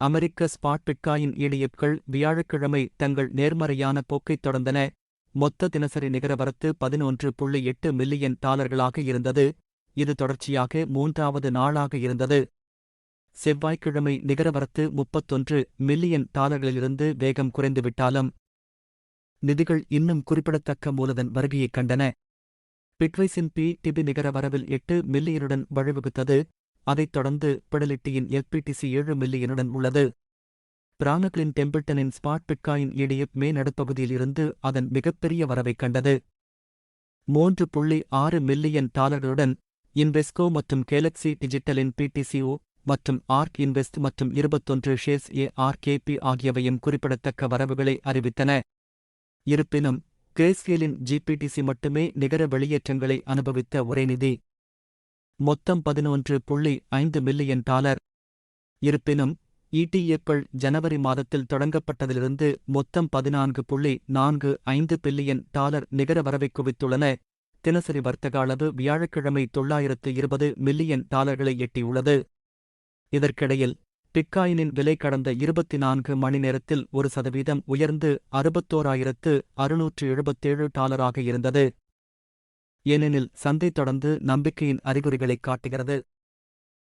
அமெரிக்க spot bitcoin இடிஎப்கள் வியாழக்கிழமை தங்கள் நேர்மறையான போக்கைத் தொடர்ந்தன. மொத்த தினசரி நிகரவரத்து பதினொன்று புள்ளி எட்டு மில்லியன் டாலர்களாக இருந்தது. இது தொடர்ச்சியாக மூன்றாவது நாளாக இருந்தது. செவ்வாய்க்கிழமை நிகரவரத்து முப்பத்தொன்று மில்லியன் டாலர்களிலிருந்து வேகம் குறைந்துவிட்டாலும் நிதிகள் இன்னும் குறிப்பிடத்தக்க மூலதன் வருகையைக் கண்டன. பிட்வைஸின் பி டிபி நிகர வரவில் எட்டு மில்லியனுடன் வழிவகுத்தது. அதைத் தொடர்ந்து பெடலிட்டியின் எஃபிடிசி ஏழு மில்லியனுடன் உள்ளது. பிரானக்லின் டெம்பிள்டனின் ஸ்பாட் பிட்காயின் இடிஎப் மே நடுப்பகுதியில் இருந்து அதன் மிகப்பெரிய வரவைக் கண்டது. மூன்று புள்ளி ஆறு மில்லியன் டாலர்களுடன் இன்வெஸ்கோ மற்றும் கேலக்ஸி டிஜிட்டலின் பிடிசிஓ மற்றும் ஆர்க் இன்வெஸ்ட் மற்றும் இருபத்தொன்று ஷேர்ஸ் ஏ ஆர்கேபி ஆகியவையும் குறிப்பிடத்தக்க வரவுகளை அறிவித்தன. இருப்பினும் கிரேஸ்கேலின் ஜிபிடிசி மட்டுமே நிகர வெளியேற்றங்களை அனுபவித்த ஒரே நிதி. மொத்தம் பதினொன்று புள்ளி ஐந்து மில்லியன் டாலர். இருப்பினும் இடிஏக்கள் ஜனவரி மாதத்தில் தொடங்கப்பட்டதிலிருந்து மொத்தம் பதினான்கு புள்ளி நான்கு ஐந்து பில்லியன் டாலர் நிகர வரவைக் குவித்துள்ளன. தினசரி வர்த்தக அளவு வியாழக்கிழமை தொள்ளாயிரத்து இருபது மில்லியன் டாலர்களை எட்டியுள்ளது. இதற்கிடையில் பிட்காயினின் விலை கடந்த இருபத்தி நான்கு மணி நேரத்தில் ஒரு சதவீதம் உயர்ந்து அறுபத்தோராயிரத்து அறுநூற்று எழுபத்தேழு டாலராக இருந்தது. ஏனெனில் சந்தை தொடர்ந்து நம்பிக்கையின் அறிகுறிகளைக் காட்டுகிறது.